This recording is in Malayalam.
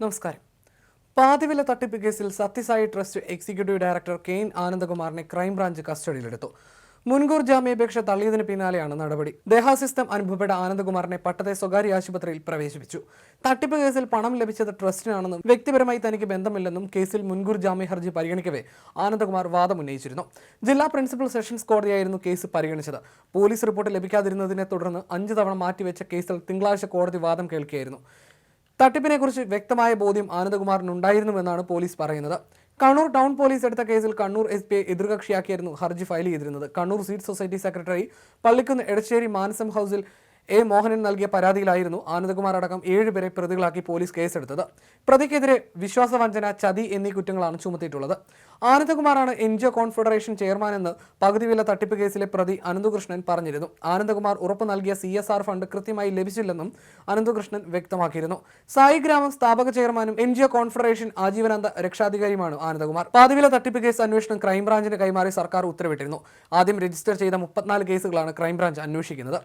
നമസ്കാരം. പാതിവില തട്ടിപ്പ് കേസിൽ സത്യസായി ട്രസ്റ്റ് എക്സിക്യൂട്ടീവ് ഡയറക്ടർ കെയ്ൻ ആനന്ദകുമാറിനെ ക്രൈംബ്രാഞ്ച് കസ്റ്റഡിയിലെടുത്തു. മുൻകൂർ ജാമ്യാപേക്ഷ തള്ളിയതിന് പിന്നാലെയാണ് നടപടി. ദേഹാസ്വസ്ഥം അനുഭവപ്പെട്ട ആനന്ദകുമാറിനെ പട്ടത്തെ സ്വകാര്യ ആശുപത്രിയിൽ പ്രവേശിപ്പിച്ചു. തട്ടിപ്പ് കേസിൽ പണം ലഭിച്ചത് ട്രസ്റ്റിനാണെന്നും വ്യക്തിപരമായി തനിക്ക് ബന്ധമില്ലെന്നും കേസിൽ മുൻകൂർ ജാമ്യ ഹർജി പരിഗണിക്കവേ ആനന്ദകുമാർ വാദമുന്നയിച്ചിരുന്നു. ജില്ലാ പ്രിൻസിപ്പൽ സെഷൻസ് കോടതിയായിരുന്നു കേസ് പരിഗണിച്ചത്. പോലീസ് റിപ്പോർട്ട് ലഭിക്കാതിരുന്നതിനെ തുടർന്ന് അഞ്ച് തവണ മാറ്റിവെച്ച കേസിൽ തിങ്കളാഴ്ച കോടതി വാദം കേൾക്കുകയായിരുന്നു. തട്ടിപ്പിനെക്കുറിച്ച് വ്യക്തമായ ബോധ്യം ആനന്ദകുമാറിനുണ്ടായിരുന്നുവെന്നാണ് പോലീസ് പറയുന്നത്. കണ്ണൂർ ടൗൺ പോലീസ് എടുത്ത കേസിൽ കണ്ണൂർ എസ് പിയെ എതിർകക്ഷിയാക്കിയായിരുന്നു ഹർജി ഫയൽ ചെയ്തിരുന്നത്. Kannur seat society secretary Pallikkunnu Edacheri Manasam ഹൗസിൽ എ മോഹനൻ നൽകിയ പരാതിയിലായിരുന്നു ആനന്ദകുമാർ അടക്കം ഏഴുപേരെ പ്രതികളാക്കി പോലീസ് കേസെടുത്തത്. പ്രതിക്കെതിരെ വിശ്വാസവഞ്ചന ചതി എന്നീ കുറ്റങ്ങളാണ് ചുമത്തിയിട്ടുള്ളത്. ആനന്ദകുമാറാണ് N G O confederation chairman എന്ന് പകുതി വില തട്ടിപ്പ് കേസിലെ പ്രതി അനന്തകൃഷ്ണൻ പറഞ്ഞിരുന്നു. ആനന്ദകുമാർ ഉറപ്പ് നൽകിയ സി എസ് ആർ ഫണ്ട് കൃത്യമായി ലഭിച്ചില്ലെന്നും അനന്തകൃഷ്ണൻ വ്യക്തമാക്കിയിരുന്നു. സായി ഗ്രാമം സ്ഥാപക ചെയർമാനും എൻ ജി ഒ കോൺഫെഡറേഷൻ ആജീവനാന്ത രക്ഷാധികാരിയുമാണ് ആനന്ദകുമാർ. പാതിവില തട്ടിപ്പ് കേസ് അന്വേഷണം ക്രൈംബ്രാഞ്ചിന് കൈമാറി സർക്കാർ ഉത്തരവിട്ടിരുന്നു. ആദ്യം രജിസ്റ്റർ ചെയ്ത മുപ്പത്തിനാല് കേസുകളാണ് ക്രൈംബ്രാഞ്ച് അന്വേഷിക്കുന്നത്.